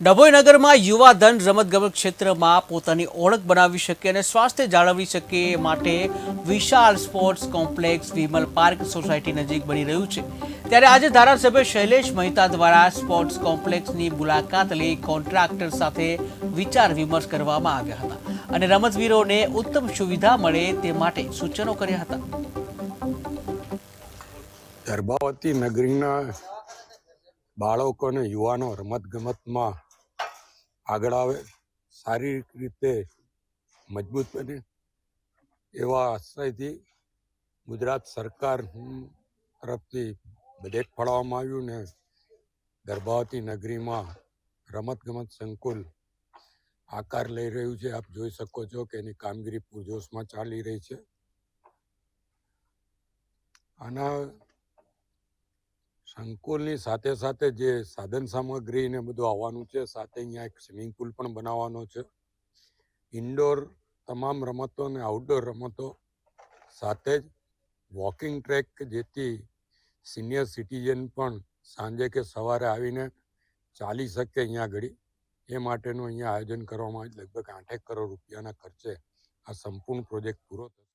ડભોઈ નગરમાં યુવા ધન રમતગમત ક્ષેત્રમાં પોતાની ઓળખ બનાવી શકે અને સ્વાસ્થ્ય જાળવી શકે માટે વિશાળ sports complex Vimal park society નજીક બની રહ્યું છે. ત્યારે આજે ધારાસભ્ય શૈલેષ મહેતા દ્વારા સ્પોર્ટ્સ કોમ્પ્લેક્સની મુલાકાત લઈ કોન્ટ્રાક્ટર સાથે વિચાર વિમર્શ કરવામાં આવ્યા હતા અને રમતવીરોને ઉત્તમ સુવિધા મળે તે માટે સૂચનો કર્યા હતા. ગર્ભાવતી નગરીના બાળકો અને યુવાનો રમતગમતમાં આગળ આવે, શારીરિક રીતે મજબૂત બને એવા આશયથી ગુજરાત સરકાર તરફથી બજેટ ફાળવવામાં આવ્યું ને ગર્ભાવતી નગરીમાં રમતગમત સંકુલ આકાર લઈ રહ્યું છે. આપ જોઈ શકો છો કે એની કામગીરી પૂરજોશમાં ચાલી રહી છે. આના સંકુલની સાથે સાથે જે સાધન સામગ્રી ને બધું આવવાનું છે, સાથે અહીંયા એક સ્વિમિંગ પુલ પણ બનાવવાનો છે. ઇન્ડોર તમામ રમતો અને આઉટડોર રમતો, સાથે જ વોકિંગ ટ્રેક જેથી સિનિયર સિટીઝન પણ સાંજે કે સવારે આવીને ચાલી શકે અહીંયા આગળ. એ માટેનું અહીંયા આયોજન કરવામાં લગભગ આઠેક કરોડ રૂપિયાના ખર્ચે આ સંપૂર્ણ પ્રોજેક્ટ પૂરો થશે